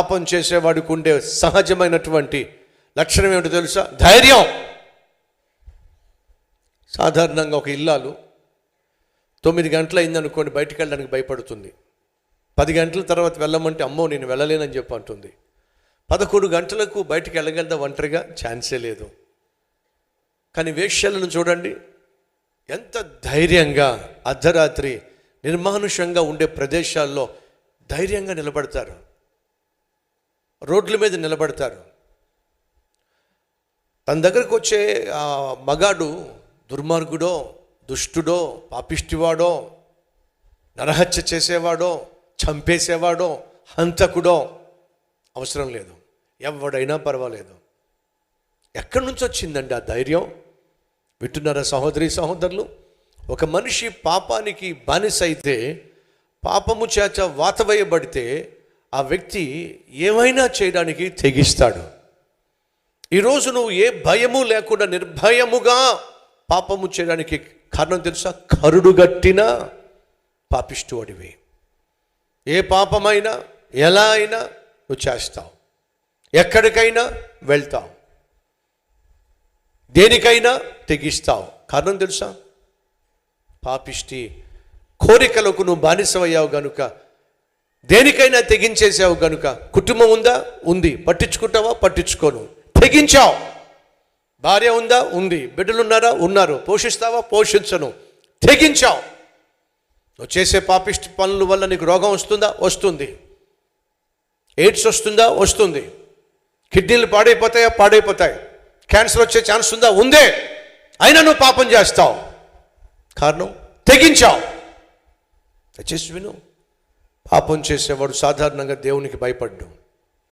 పాపం చేసేవాడికి ఉండే సహజమైనటువంటి లక్షణం ఏమిటో తెలుసా? ధైర్యం. సాధారణంగా ఒక ఇల్లాలు తొమ్మిది గంటలు అయిందనుకోండి బయటికి వెళ్ళడానికి భయపడుతుంది. పది గంటల తర్వాత వెళ్ళమంటే అమ్మో నేను వెళ్ళలేనని చెప్పి అంటుంది. పదకొండు గంటలకు బయటికి వెళ్ళగలదా ఒంటరిగా? ఛాన్సే లేదు. కానీ వేష్యలను చూడండి. ఎంత ధైర్యంగా అర్ధరాత్రి నిర్మానుషంగా ఉండే ప్రదేశాల్లో ధైర్యంగా నిలబడతారు. రోడ్ల మీద నిలబడతారు. తన దగ్గరకు వచ్చే ఆ మగాడు దుర్మార్గుడో దుష్టుడో పాపిష్టివాడో నరహత్య చేసేవాడో చంపేసేవాడో హంతకుడో అవసరం లేదు. ఎవడైనా పర్వాలేదు. ఎక్కడి నుంచి వచ్చిందండి ఆ ధైర్యం? వింటున్నారా సహోదరి సహోదరులు? ఒక మనిషి పాపానికి బానిస అయితే పాపము చేత వాతవేయబడితే ఆ వ్యక్తి ఏమైనా చేయడానికి తెగిస్తాడు. ఈరోజు నువ్వు ఏ భయము లేకుండా నిర్భయముగా పాపము చేయడానికి కారణం తెలుసా? కరుడుగట్టిన పాపిష్టి అడివి ఏ పాపమైనా ఎలా అయినా నువ్వు చేస్తావు. ఎక్కడికైనా వెళ్తావు. దేనికైనా తెగిస్తావు. కారణం తెలుసా? పాపిష్టి కోరికలకు నువ్వు బానిసమయ్యావు గనుక దేనికైనా తెగించేసావు గనుక కుటుంబం ఉందా? ఉంది. పట్టించుకుంటావా? పట్టించుకోను. తెగించావు. భార్య ఉందా? ఉంది. బిడ్డలు ఉన్నారా ఉన్నారు. పోషిస్తావా? పోషించను. తెగించావు. నువ్వు చేసే పాపిష్టి పనుల వల్ల నీకు రోగం వస్తుందా? వస్తుంది. ఎయిడ్స్ వస్తుందా? వస్తుంది. కిడ్నీలు పాడైపోతాయా? పాడైపోతాయి. క్యాన్సర్ వచ్చే ఛాన్స్ ఉందా? ఉందే. అయినా నువ్వు పాపం చేస్తావు. కారణం? తెగించావు. దయచేసి విను. పాపం చేసేవాడు సాధారణంగా దేవునికి భయపడ్డు